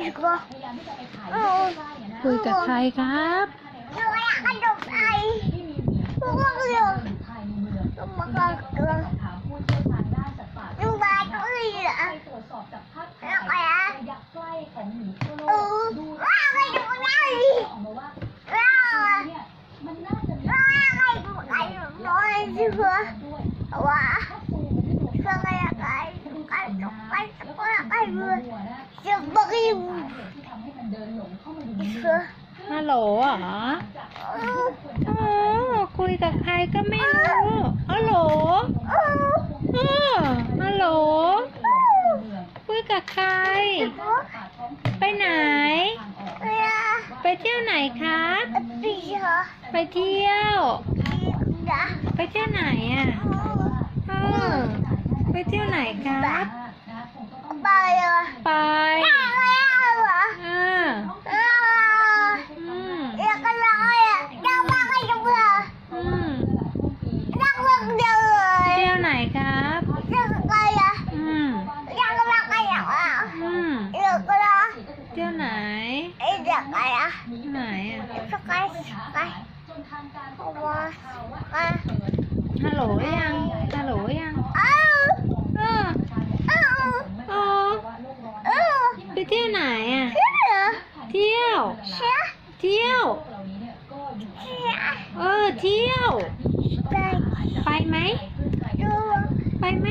อีกว่าเออคุยกับใครครับหนูอยากกระโดดไอ้พวกเราเรือลงมาก่อนเรือลงมาก็เรือแล้วไงอะเออว่าไปดูไงว่าว่าไปดูไอ้น้อยสิเพื่อว่าเพื่ออะไร จะบอกให้เพื่ฮัลโหลเหรอเอออ๋อคุยกับใครก็ไม่รู้ฮัลโหลเออฮัลโหล คุยกับใคร ไปไหน ไปเที่ยวไหนครับ ไปเที่ยว ไปเที่ยวไหนอะเออไปเที่ยวไหนครับ ไปเหรอไปไปแล้วเหรออ่าเอออืมอยากกันเลยอะยังมากันยังเบื่ออืมนั่งเมืองเดียวเลยเที่ยวไหนครับยังไงอะอืมยังมากันอย่างอะอืมเดี๋ยวก็นะเที่ยวไหนไอ้เด็กไงอะไหนอะสกายสกายว่าอะฮัลโหลยังฮัลโหลยัง เอ้า เออ เอ้า เออ เอ้า ไป เที่ยวไหนอะเชื่อเที่ยวเชื่อเที่ยวเชื่อเออ เที่ยว ไปไปไหมดูไปไหม